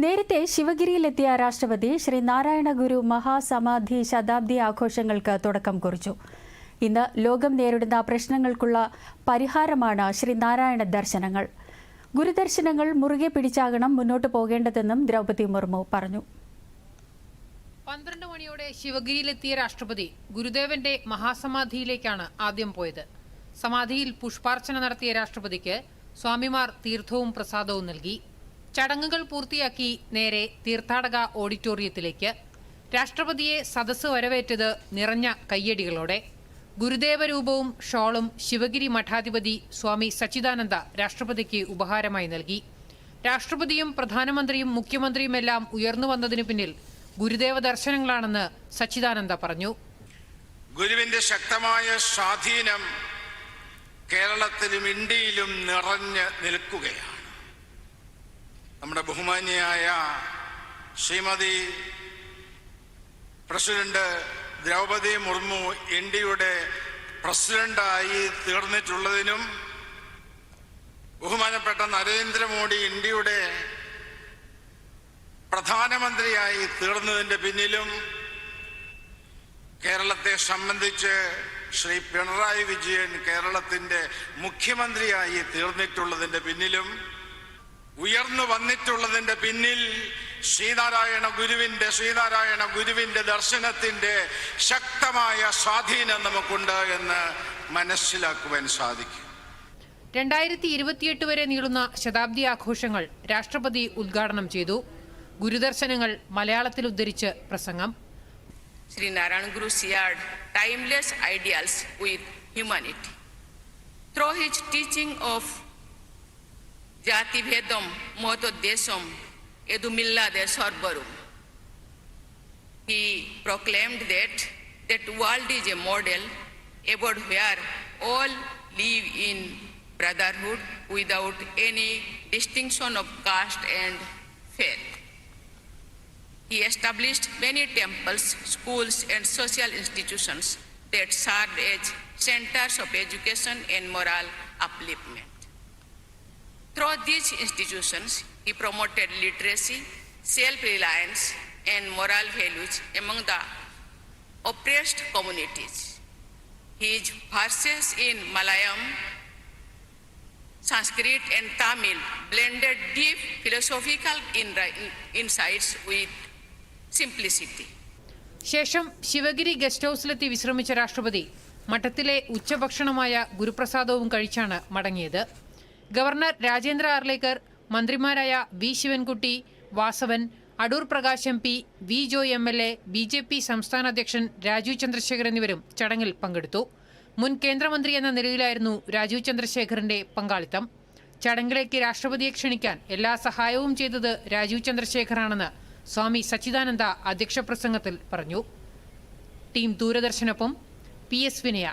നേരത്തെ ശിവഗിരിയിലെത്തിയ രാഷ്ട്രപതി ശ്രീ നാരായണ ഗുരു മഹാസമാധി ശതാബ്ദി ആഘോഷങ്ങൾക്ക് തുടക്കം കുറിച്ചു. ഇന്ന് ലോകം നേരിടുന്ന പ്രശ്നങ്ങൾക്കുള്ള പരിഹാരമാണ് ശ്രീ നാരായണ ദർശനങ്ങൾ. ഗുരുദർശനങ്ങൾ മുറുകെ പിടിച്ചാകണം മുന്നോട്ട് പോകേണ്ടതെന്നും ദ്രൗപതി മുർമു പറഞ്ഞു. പന്ത്രണ്ട് മണിയോടെ ശിവഗിരിയിലെത്തിയ രാഷ്ട്രപതി ഗുരുദേവന്റെ മഹാസമാധിയിലേക്കാണ് ആദ്യം പോയത്. സമാധിയിൽ പുഷ്പാർച്ചന നടത്തിയ രാഷ്ട്രപതിക്ക് സ്വാമിമാർ തീർത്ഥവും പ്രസാദവും നൽകി. ചടങ്ങുകൾ പൂർത്തിയാക്കി നേരെ തീർത്ഥാടക ഓഡിറ്റോറിയത്തിലേക്ക്. രാഷ്ട്രപതിയെ സദസ്സ് വരവേറ്റത് നിറഞ്ഞ കയ്യടികളോടെ. ഗുരുദേവരൂപവും ഷോളും ശിവഗിരി മഠാധിപതി സ്വാമി സച്ചിദാനന്ദ രാഷ്ട്രപതിക്ക് ഉപഹാരമായി നൽകി. രാഷ്ട്രപതിയും പ്രധാനമന്ത്രിയും മുഖ്യമന്ത്രിയുമെല്ലാം ഉയർന്നു വന്നതിനു പിന്നിൽ ഗുരുദേവ ദർശനങ്ങളാണെന്ന് സച്ചിദാനന്ദ പറഞ്ഞു. ഗുരുവിന്റെ ശക്തമായ സ്വാധീനം കേരളത്തിലും ഇന്ത്യയിലും നിറഞ്ഞ് നിൽക്കുകയാണ്. നമ്മുടെ ബഹുമാന്യയായ ശ്രീമതി പ്രസിഡന്റ് ദ്രൗപദി മുർമു എൻ ഡിയുടെ പ്രസിഡന്റായി തീർന്നിട്ടുള്ളതിനും ബഹുമാനപ്പെട്ട നരേന്ദ്രമോദി ഇന്ത്യയുടെ പ്രധാനമന്ത്രിയായി തീർന്നതിന്റെ പിന്നിലും കേരളത്തെ സംബന്ധിച്ച് ശ്രീ പിണറായി വിജയൻ കേരളത്തിന്റെ മുഖ്യമന്ത്രിയായി തീർന്നിട്ടുള്ളതിന്റെ പിന്നിലും ഉയർന്നു വന്നിട്ടുള്ളതിന്റെ പിന്നിൽ ശ്രീനാരായണ ഗുരുവിന്റെ ശ്രീനാരായണ ഗുരുവിന്റെ ദർശനത്തിന്റെ ശക്തമായ സ്വാധീനം നമുക്കുണ്ട് എന്ന് മനസ്സിലാക്കുവാൻ സാധിക്കും. രണ്ടായിരത്തി ഇരുപത്തിയെട്ട് വരെ നീളുന്ന ശതാബ്ദി ആഘോഷങ്ങൾ രാഷ്ട്രപതി ഉദ്ഘാടനം ചെയ്തു. ഗുരുദർശനങ്ങൾ മലയാളത്തിൽ ഉദ്ധരിച്ച് പ്രസംഗം. Shri Narayana Guru said timeless ideals with humanity through his teaching of Vedam Mahotodesham Edumillade Sarvarum, he proclaimed that that world is a model about where all live in brotherhood without any distinction of caste and faith. He established many temples, schools, and social institutions that served as centers of education and moral upliftment. Through these institutions, he promoted literacy, self reliance, and moral values among the oppressed communities. His verses in Malayalam, Sanskrit, and Tamil blended deep philosophical insights with simplicity. ശേഷം Sivagiri guest ഹൌസിലെത്തി വിശ്രമിച്ച രാഷ്ട്രപതി മഠത്തിലെ ഉച്ചഭക്ഷണമായ ഗുരുപ്രസാദവും കഴിച്ചാണ് മടങ്ങിയത് governor Rajendra Arlekar മന്ത്രിമാരായ V Sivankutty Vasavan Adoor Prakash M P V Joy M L A B J P സംസ്ഥാന അധ്യക്ഷൻ രാജീവ് ചന്ദ്രശേഖർ എന്നിവരും ചടങ്ങിൽ പങ്കെടുത്തു. മുൻ കേന്ദ്രമന്ത്രി എന്ന നിലയിലായിരുന്നു രാജീവ് ചന്ദ്രശേഖറിന്റെ പങ്കാളിത്തം. ചടങ്ങിലേക്ക് രാഷ്ട്രപതിയെ ക്ഷണിക്കാൻ എല്ലാ സഹായവും ചെയ്തത് രാജീവ് ചന്ദ്രശേഖറാണെന്ന് സ്വാമി സച്ചിദാനന്ദ അധ്യക്ഷ പ്രസംഗത്തിൽ പറഞ്ഞു. ടീം ദൂരദർശനൊപ്പം പി എസ് വിനയ.